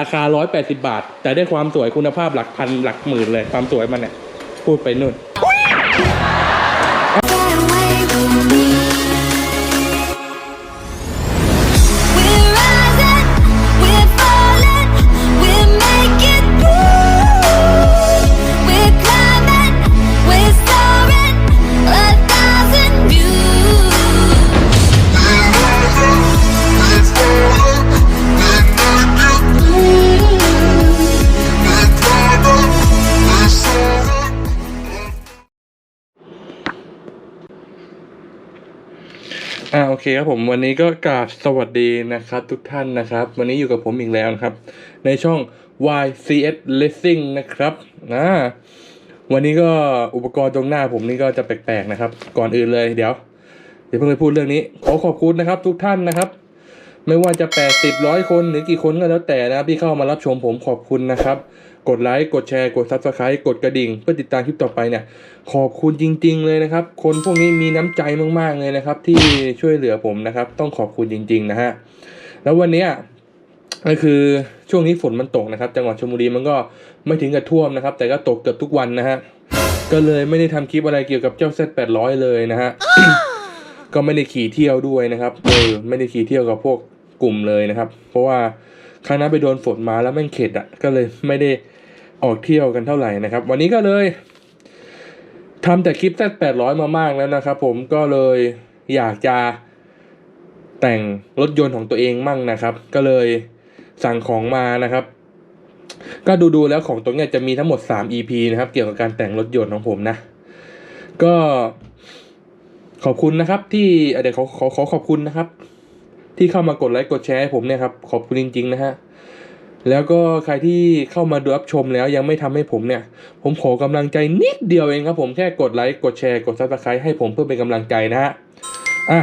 ราคา 180 บาท แต่ได้ความสวยคุณภาพหลักพันหลักหมื่นเลย ความสวยมันเนี่ย พูดไปนู่น คครับผมวันนี้ก็กราบสวัสดีนะครับทุกท่านนะครับ วันนี้อยู่กับผมอีกแล้วนะครับ ในช่อง YCS Racing นะครับนะวันนี้ก็อุปกรณ์ตรงหน้าผมนี่ก็จะแปลกๆนะครับ ก่อนอื่นเลยเดี๋ยวเดี๋ยวเพิ่งไปพูดเรื่องนี้ ขอขอบคุณนะครับ ทุกท่านนะครับ ไม่ว่าจะ 80ร้อยคนหรือกี่คนก็แล้วแต่นะครับที่เข้ามารับชมผมขอบคุณนะครับ กดไลค์ กดแชร์ กด Subscribe กดกระดิ่ง เพื่อติดตามคลิปต่อไปเนี่ย ขอบคุณจริง ๆ เลยนะครับ คนพวกนี้มีน้ำใจมาก ๆ เลยนะครับ ที่ช่วยเหลือผมนะครับ ต้องขอบคุณจริง ๆ นะฮะ แล้ววันนี้ก็คือช่วงนี้ฝนมันตกนะครับ จังหวัดชลบุรีมันก็ไม่ถึงกับท่วมนะครับ แต่ก็ตกเกือบทุกวันนะฮะ ก็เลยไม่ได้ทำคลิปอะไรเกี่ยวกับเจ้า Z800 เลยนะฮะ ก็ไม่ได้ขี่เที่ยวด้วยนะครับ เออ ไม่ได้ขี่เที่ยวกับพวกกลุ่มเลยนะครับ เพราะว่า ครั้งนั้นไปโดนฝนมาแล้วแม่งเข็ดอะก็เลยไม่ได้ออกเที่ยวกันเท่าไหร่นะครับ วันนี้ก็เลยทำแต่คลิปแซดแปดร้อยมามากแล้วนะครับผมก็เลยอยากจะแต่งรถยนต์ของตัวเองมั่งนะครับ ก็เลยสั่งของมานะครับ ก็ดูๆแล้วของตัวเนี้ยจะมีทั้งหมด 3 EP นะครับ เกี่ยวกับการแต่งรถยนต์ของผมนะ ก็ขอบคุณนะครับที่เอ่อเดี๋ยวขอขอขอขอบคุณนะครับ ที่เข้ามากดไลค์กดแชร์ให้ผมเนี่ยครับขอบคุณจริง ๆ นะฮะแล้วก็ใครที่เข้ามาดูรับชมแล้วยังไม่ทำให้ผมเนี่ย ผมขอกำลังใจนิดเดียวเองครับผมแค่กดไลค์กดแชร์กดซับสไครต์ให้ผมเพื่อเป็นกำลังใจนะฮะอะ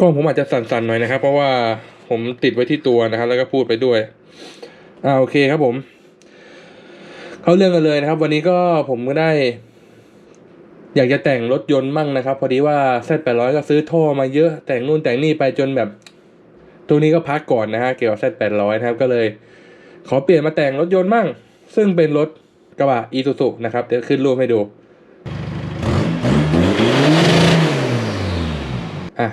กล้องผมอาจจะสั่นๆหน่อยนะครับ เพราะว่าผมติดไว้ที่ตัวนะครับ แล้วก็พูดไปด้วยอ่าโอเคครับผม เข้าเรื่องกันเลยนะครับ วันนี้ก็ผมก็ได้ อยากจะแต่งรถยนต์มั่งนะครับ พอดีว่า Z800 ก็ซื้อท่อมาเยอะแต่งนู่นแต่งนี่ไปจนแบบตัวนี้ก็พักก่อนนะฮะเกี่ยวกับ Z800 นะครับก็เลย ขอเปลี่ยนมาแต่งรถยนต์มั่ง ซึ่งเป็นรถกระบะ Isuzu นะครับเดี๋ยวขึ้นรูปให้ดูอะ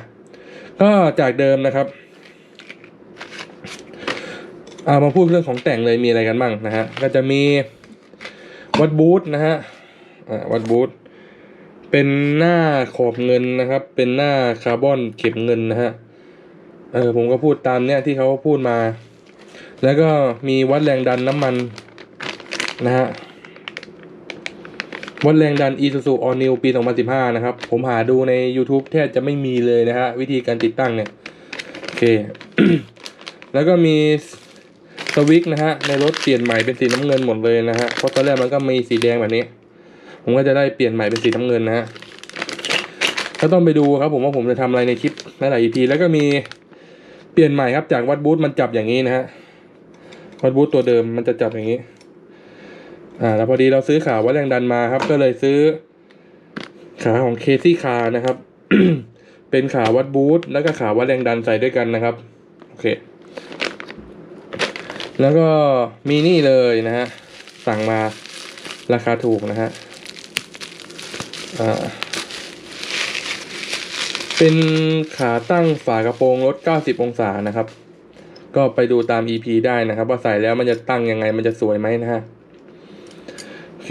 ก็จากเดิมนะครับเอามาพูดเรื่องของแต่งเลยมีอะไรกันบ้างนะฮะก็จะมีวัดบูทนะฮะอ่าวัดบูท เป็นหน้าขอบเงินนะครับ เป็นหน้าคาร์บอนเก็บเงินนะฮะ เออผมก็พูดตามเนี้ยที่เขาพูดมา แล้วก็มีวัดแรงดันน้ำมันนะฮะ วัดแรงดัน Isuzu All New ปี 2015 นะครับ ผมหาดูใน YouTube แทบจะไม่มีเลยนะฮะ วิธีการติดตั้งเนี่ย โอเค แล้วก็มีสวิกนะฮะ ในรถเปลี่ยนใหม่เป็นสีน้ำเงินหมดเลยนะฮะ เพราะตอนแรกมันก็มีสีแดงแบบนี้ ผมก็จะได้เปลี่ยนใหม่เป็นสีน้ำเงินนะฮะก็ต้องไปดูครับผมว่าผมจะทำอะไรในคลิปหลายๆ EP แล้วก็มีเปลี่ยนใหม่ครับจากวัดบูธมันจับอย่างนี้นะฮะวัดบูธตัวเดิมมันจะจับอย่างนี้ อ่า แล้วพอดีเราซื้อขาวัดแรงดันมาครับ ก็เลยซื้อขาของเคซี่คานะครับ เป็นขาวัดบูธแล้วก็ขาวัดแรงดันใส่ด้วยกันนะครับ โอเค แล้วก็มีนี่เลยนะฮะ สั่งมาราคาถูกนะฮะ เป็นขาตั้งฝากระโปรงรถ 90 องศานะครับ ก็ไปดูตาม EP ได้นะครับ ว่าใส่แล้วมันจะตั้งยังไงมันจะสวยไหมนะฮะ โอเค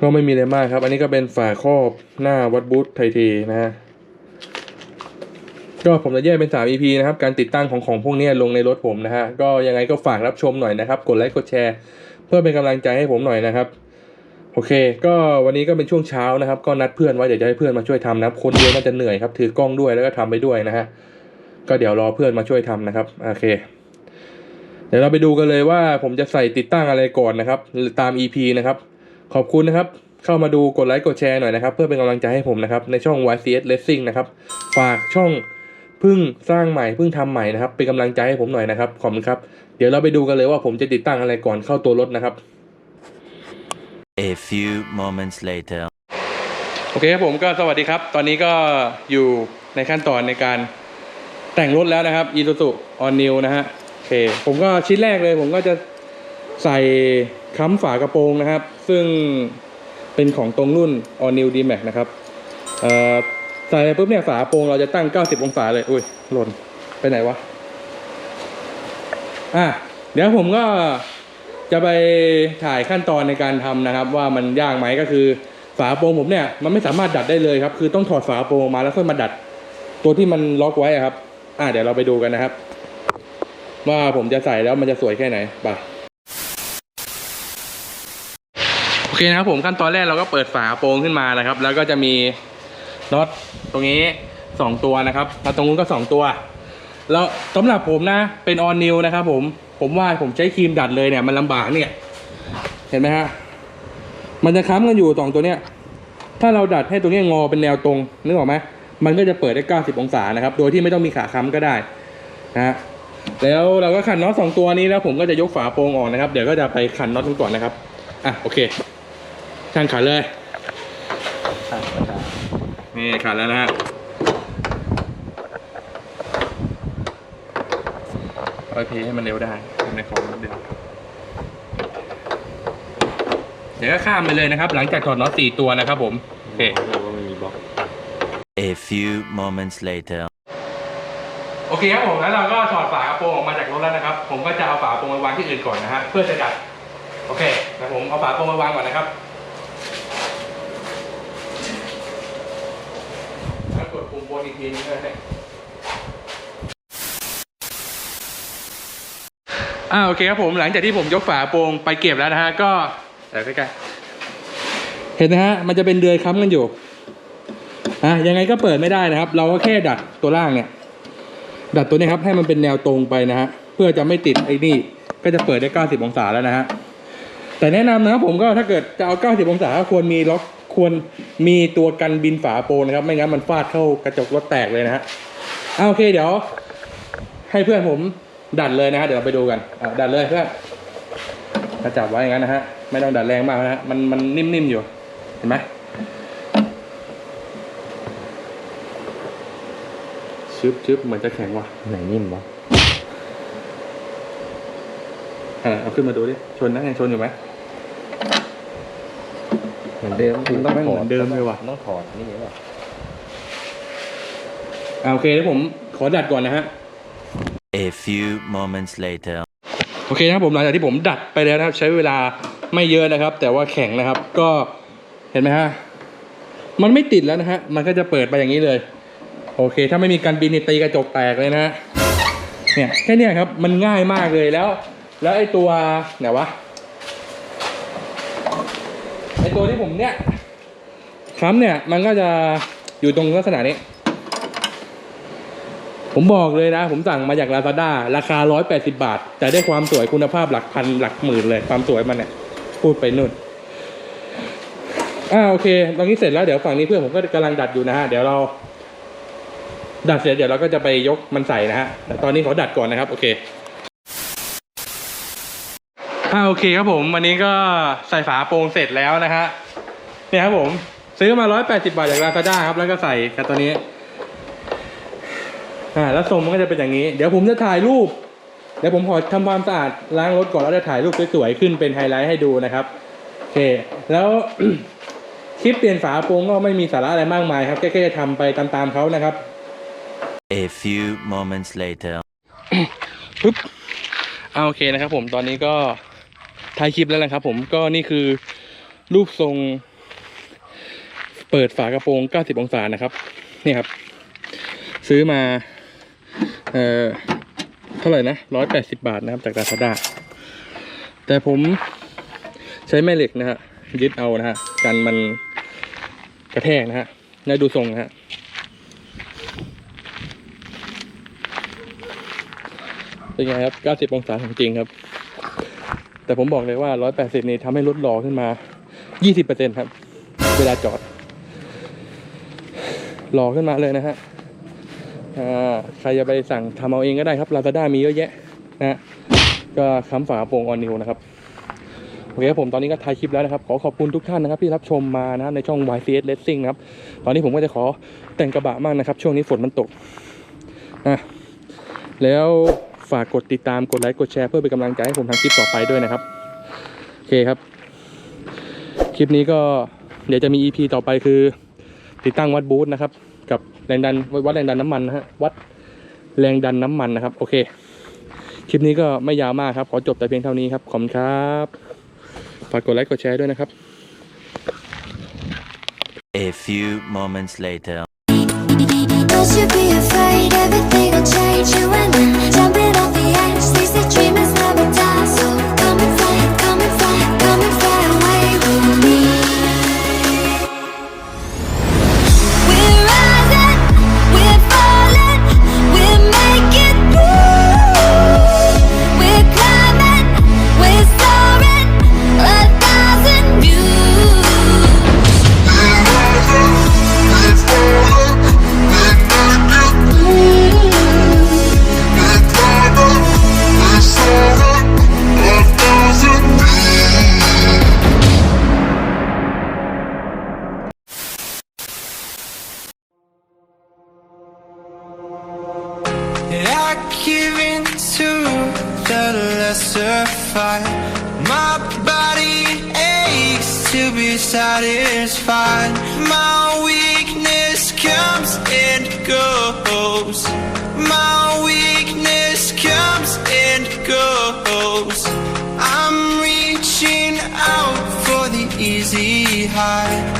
ก็ไม่มีอะไรมากครับ อันนี้ก็เป็นฝาครอบหน้าวัดบูธไทเทนะฮะ ก็ผมจะแยกเป็น 3 EP นะครับ การติดตั้งของของพวกนี้ลงในรถผมนะฮะ ก็ยังไงก็ฝากรับชมหน่อยนะครับ กดไลค์กดแชร์ เพื่อเป็นกำลังใจให้ผมหน่อยนะครับ โอเค ก็วันนี้ก็เป็นช่วงเช้านะครับ ก็นัดเพื่อนไว้เดี๋ยวจะให้เพื่อนมาช่วยทำนะคนเดียวน่าจะเหนื่อยครับ ถือกล้องด้วยแล้วก็ทำไปด้วยนะฮะ ก็เดี๋ยวรอเพื่อนมาช่วยทำนะครับ โอเค เดี๋ยวเราไปดูกันเลยว่าผมจะใส่ติดตั้งอะไรก่อนนะครับตาม EP นะครับ ขอบคุณนะครับ เข้ามาดูกดไลค์กดแชร์หน่อยนะครับ เพื่อเป็นกำลังใจให้ผมนะครับ ในช่อง YCS Racing นะครับ ฝากช่องเพิ่งสร้างใหม่เพิ่งทำใหม่นะครับ เป็นกำลังใจให้ผมหน่อยนะครับ ขอบคุณครับ เดี๋ยวเราไปดูกันเลยว่าผมจะติดตั้งอะไรก่อนเข้าตัวรถนะครับ A few moments later. โอเคครับผมก็สวัสดีครับ ตอนนี้ก็อยู่ในขั้นตอนในการแต่งรถแล้วนะครับ Isuzu All New นะฮะโอเคผมก็ชิ้นแรกเลย ผมก็จะใส่ค้ำฝากระโปรงนะครับ ซึ่งเป็นของตรงรุ่น All New D-Max นะครับใส่ไปปุ๊บเนี่ยฝากระโปรงเราจะตั้ง 90 องศาเลย อุ้ยหล่นไปไหนวะอะเดี๋ยวผมก็ จะไปถ่ายขั้นตอนในการทำนะครับ ว่ามันยากไหมก็คือฝาโปรงผมเนี่ยมันไม่สามารถดัดได้เลยครับ คือต้องถอดฝาโปรงมาแล้วค่อยมาดัด ตัวที่มันล็อกไว้อะครับ อะเดี๋ยวเราไปดูกันนะครับ ว่าผมจะใส่แล้วมันจะสวยแค่ไหนไปโอเคนะครับผมขั้นตอนแรกเราก็เปิดฝาโปรงขึ้นมานะครับ แล้วก็จะมีน็อตตรงนี้สองตัวนะครับแล้วตรงนู้นก็สองตัว แล้วสำหรับผมนะเป็นออนนิวนะครับผม ผมว่าผมใช้ครีมดัดเลยเนี่ยมันลำบากเนี่ย เห็นไหมฮะ มันจะค้ำกันอยู่สองตัวเนี้ย ถ้าเราดัดให้ตัวเนี้ยงอเป็นแนวตรงนึกออกไหมมันก็จะเปิดได้ 90 องศานะครับ โดยที่ไม่ต้องมีขาค้ำก็ได้นะฮะแล้วเราก็ขันน็อตสองตัวนี้แล้วผมก็จะยกฝาโปรงออกนะครับ เดี๋ยวก็จะไปขันน็อตกันก่อนนะครับ อะโอเคช่างขันเลยนี่ขันแล้วนะฮะ อยเพให้มันเร็วได้ทำในของรถเร็วเดี๋ยวก็ข้ามไปเลยนะครับ หลังจากถอดน็อตสี่ตัวนะครับผมโอเค A few moments later. โอเคครับผมแล้วเราก็ถอดฝากระโปรงออกมาจากรถแล้วนะครับ ผมก็จะเอาฝากระโปรงไปวางที่อื่นก่อนนะฮะเพื่อจะดัดโอเคนะผมเอาฝากระโปรงมาวางก่อนนะครับแล้วกดปุ่มบนอีกทีนึงเลยเนี่ย อ่าโอเคครับผมหลังจากที่ผมยกฝาโปรงไปเก็บแล้วนะฮะก็เดี๋ยวใกล้ๆเห็นนะฮะมันจะเป็นเดือยค้ำกันอยู่อะยังไงก็เปิดไม่ได้นะครับ เราก็แค่ดัดตัวล่างเนี่ย ดัดตัวนี้ครับให้มันเป็นแนวตรงไปนะฮะเพื่อจะไม่ติดไอ้นี่ก็จะเปิดได้ 90 องศาแล้วนะฮะแต่แนะนำนะครับผมก็ถ้าเกิดจะเอา 90 องศาก็ควรมีล็อกควรมีตัวกันบินฝาโปรงนะครับ ไม่งั้นมันฟาดเข้ากระจกรถแตกเลยนะฮะเอาโอเคเดี๋ยว ให้เพื่อนผม ดัดเลยนะฮะเดี๋ยวเราไปดูกันอะดัดเลยเพื่อนถ้าจับไว้อย่างนั้นนะฮะไม่ต้องดัดแรงมากนะฮะมันมันนิ่มๆอยู่เห็นไหมชึบชึบเหมือนจะแข็งว่ะไหนนิ่มวะอะเอาขึ้นมาดูดิชนนะยังชนอยู่ไหมเหมือนเดิมมันต้องไม่เหมือนเดิมเลยว่ะต้องถอดนี่ไงวะอ่าโอเคเดี๋ยวผมขอดัดก่อนนะฮะ A few moments later. โอเคนะครับผมหลังจากที่ผมดัดไปแล้วนะครับ ใช้เวลาไม่เยอะนะครับ แต่ว่าแข็งนะครับ ก็เห็นไหมฮะมันไม่ติดแล้วนะฮะมันก็จะเปิดไปอย่างนี้เลย โอเค ถ้าไม่มีการบินนี่ตีกระจกแตกเลยนะฮะเนี่ยแค่นี้ครับมันง่ายมากเลยแล้ว แล้วไอ้ตัวไหนวะไอ้ตัวที่ผมเนี่ยค้ำเนี่ยมันก็จะอยู่ตรงลักษณะนี้ ผมบอกเลยนะ ผมสั่งมาจาก Lazada ราคา 180 บาท แต่ได้ความสวยคุณภาพหลักพันหลักหมื่นเลย ความสวยมันเนี่ยพูดไปนู่นอ่าโอเค ตรงนี้เสร็จแล้วเดี๋ยวฝั่งนี้เพื่อนผมก็กำลังดัดอยู่นะฮะเดี๋ยวเรา ดัดเสร็จเดี๋ยวเราก็จะไปยกมันใส่นะฮะแต่ตอนนี้ขอดัดก่อนนะครับ โอเคอ่าโอเคครับผมวันนี้ก็ใส่ฝาโปรงเสร็จแล้วนะฮะเนี่ยครับผม ซื้อมา 180 บาทจาก Lazada ครับแล้วก็ใส่กับตัวนี้ อ่าแล้วทรงมันก็จะเป็นอย่างนี้ เดี๋ยวผมจะถ่ายรูป เดี๋ยวผมขอทำความสะอาดล้างรถก่อนแล้วจะถ่ายรูปสวยๆขึ้นเป็นไฮไลท์ให้ดูนะครับโอเค แล้ว คลิปเปลี่ยนฝาโปรงก็ไม่มีสาระอะไรมากมายครับแค่ๆจะทำไปตามๆเขานะครับ A few moments later. ปึ๊บเอาโอเคนะครับผมตอนนี้ก็ถ่ายคลิปแล้วนะครับผมก็นี่คือรูปทรง เปิดฝากระโปรง 90 องศานะครับ นี่ครับ ซื้อมา เอ่อเท่าไหร่นะ180บาทนะครับจาก Lazada แต่ผมใช้แม่เหล็กนะฮะยึดเอานะฮะกันมันกระแทกนะฮะแล้วดูทรงนะฮะเป็นไงครับ 90 องศาของจริงครับ แต่ผมบอกเลยว่า 180 นี่ทำให้รถหล่อขึ้นมา 20%ครับ เวลาจอดหล่อขึ้นมาเลยนะฮะ ใครจะไปสั่งทำเอาเองก็ได้ครับ Lazada มีเยอะแยะนะฮะก็ค้ำฝาโปรงออนนิวนะครับโอเคครับผมตอนนี้ก็ถ่ายคลิปแล้วนะครับ ขอขอบคุณทุกท่านนะครับที่รับชมมานะครับในช่อง YCS Racing นะครับ ตอนนี้ผมก็จะขอแต่งกระบะมากนะครับ ช่วงนี้ฝนมันตกอะแล้วฝากกดติดตามกดไลค์กดแชร์เพื่อเป็นกำลังใจให้ผมทำคลิปต่อไปด้วยนะครับโอเคครับ คลิปนี้ก็เดี๋ยวจะมี EP ต่อไปคือ ติดตั้งวัดบูธนะครับ กับแรงดันวัดแรงดันน้ำมันนะฮะวัดแรงดันน้ำมันนะครับ โอเค คลิปนี้ก็ไม่ยาวมากครับ ขอจบแต่เพียงเท่านี้ครับ ขอบคุณครับฝากกดไลค์กดแชร์ด้วยนะครับ A few moments later. Don't you be fight. My body aches to be satisfied. My weakness comes and goes. My weakness comes and goes. I'm reaching out for the easy high.